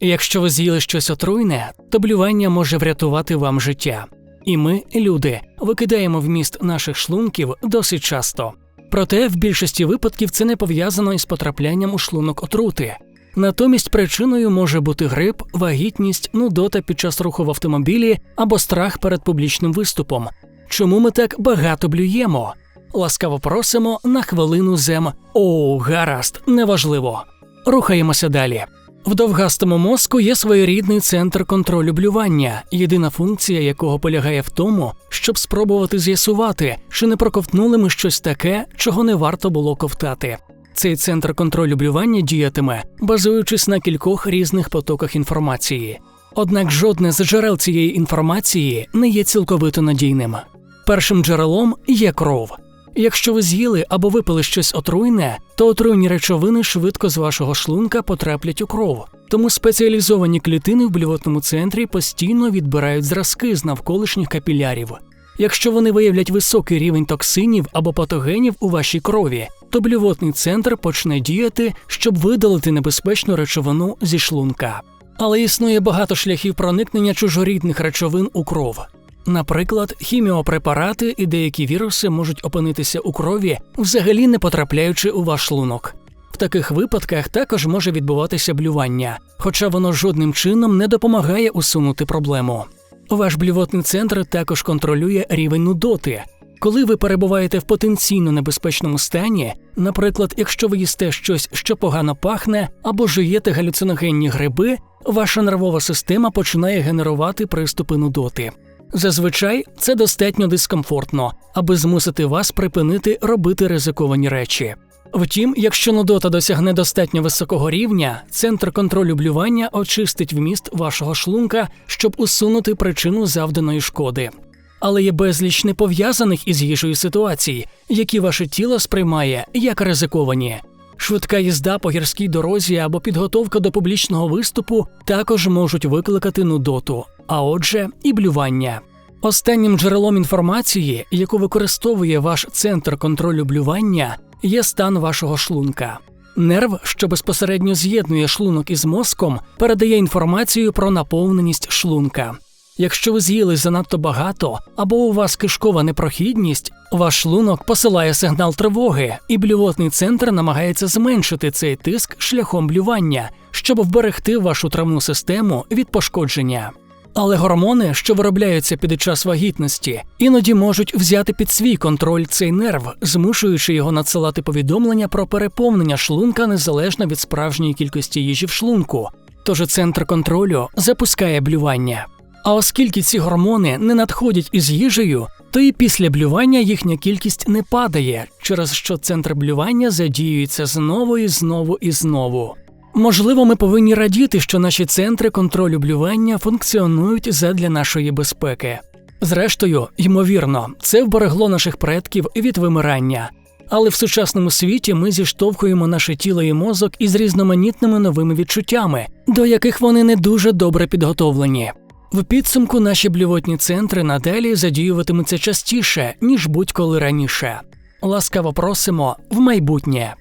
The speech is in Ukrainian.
Якщо ви з'їли щось отруйне, то блювання може врятувати вам життя. І ми, люди, викидаємо вміст наших шлунків досить часто. Проте в більшості випадків це не пов'язано із потраплянням у шлунок отрути. Натомість причиною може бути грип, вагітність, нудота під час руху в автомобілі або страх перед публічним виступом. Чому ми так багато блюємо? Ласкаво просимо на хвилину зем. О, гаразд, неважливо. Рухаємося далі. В довгастому мозку є своєрідний центр контролю блювання, єдина функція якого полягає в тому, щоб спробувати з'ясувати, чи не проковтнули ми щось таке, чого не варто було ковтати. Цей центр контролю блювання діятиме, базуючись на кількох різних потоках інформації. Однак жодне з джерел цієї інформації не є цілковито надійним. Першим джерелом є кров. Якщо ви з'їли або випили щось отруйне, то отруйні речовини швидко з вашого шлунка потраплять у кров. Тому спеціалізовані клітини в блювотному центрі постійно відбирають зразки з навколишніх капілярів. Якщо вони виявлять високий рівень токсинів або патогенів у вашій крові, то блювотний центр почне діяти, щоб видалити небезпечну речовину зі шлунка. Але існує багато шляхів проникнення чужорідних речовин у кров. Наприклад, хіміопрепарати і деякі віруси можуть опинитися у крові, взагалі не потрапляючи у ваш шлунок. В таких випадках також може відбуватися блювання, хоча воно жодним чином не допомагає усунути проблему. Ваш блювотний центр також контролює рівень нудоти. Коли ви перебуваєте в потенційно небезпечному стані, наприклад, якщо ви їсте щось, що погано пахне, або жуєте галюциногенні гриби, ваша нервова система починає генерувати приступи нудоти. Зазвичай це достатньо дискомфортно, аби змусити вас припинити робити ризиковані речі. Втім, якщо нудота досягне достатньо високого рівня, центр контролю блювання очистить вміст вашого шлунка, щоб усунути причину завданої шкоди. Але є безліч непов'язаних із їжею ситуацій, які ваше тіло сприймає як ризиковані. Швидка їзда по гірській дорозі або підготовка до публічного виступу також можуть викликати нудоту, а отже, і блювання. Останнім джерелом інформації, яку використовує ваш центр контролю блювання, є стан вашого шлунка. Нерв, що безпосередньо з'єднує шлунок із мозком, передає інформацію про наповненість шлунка. Якщо ви з'їли занадто багато або у вас кишкова непрохідність, ваш шлунок посилає сигнал тривоги, і блювотний центр намагається зменшити цей тиск шляхом блювання, щоб вберегти вашу травну систему від пошкодження. Але гормони, що виробляються під час вагітності, іноді можуть взяти під свій контроль цей нерв, змушуючи його надсилати повідомлення про переповнення шлунка незалежно від справжньої кількості їжі в шлунку. Тож центр контролю запускає блювання. А оскільки ці гормони не надходять із їжею, то і після блювання їхня кількість не падає, через що центр блювання задіюється знову і знову і знову. Можливо, ми повинні радіти, що наші центри контролю блювання функціонують задля нашої безпеки. Зрештою, ймовірно, це вберегло наших предків від вимирання. Але в сучасному світі ми зіштовхуємо наше тіло і мозок із різноманітними новими відчуттями, до яких вони не дуже добре підготовлені. В підсумку наші блювотні центри надалі задіюватимуться частіше, ніж будь-коли раніше. Ласкаво просимо в майбутнє.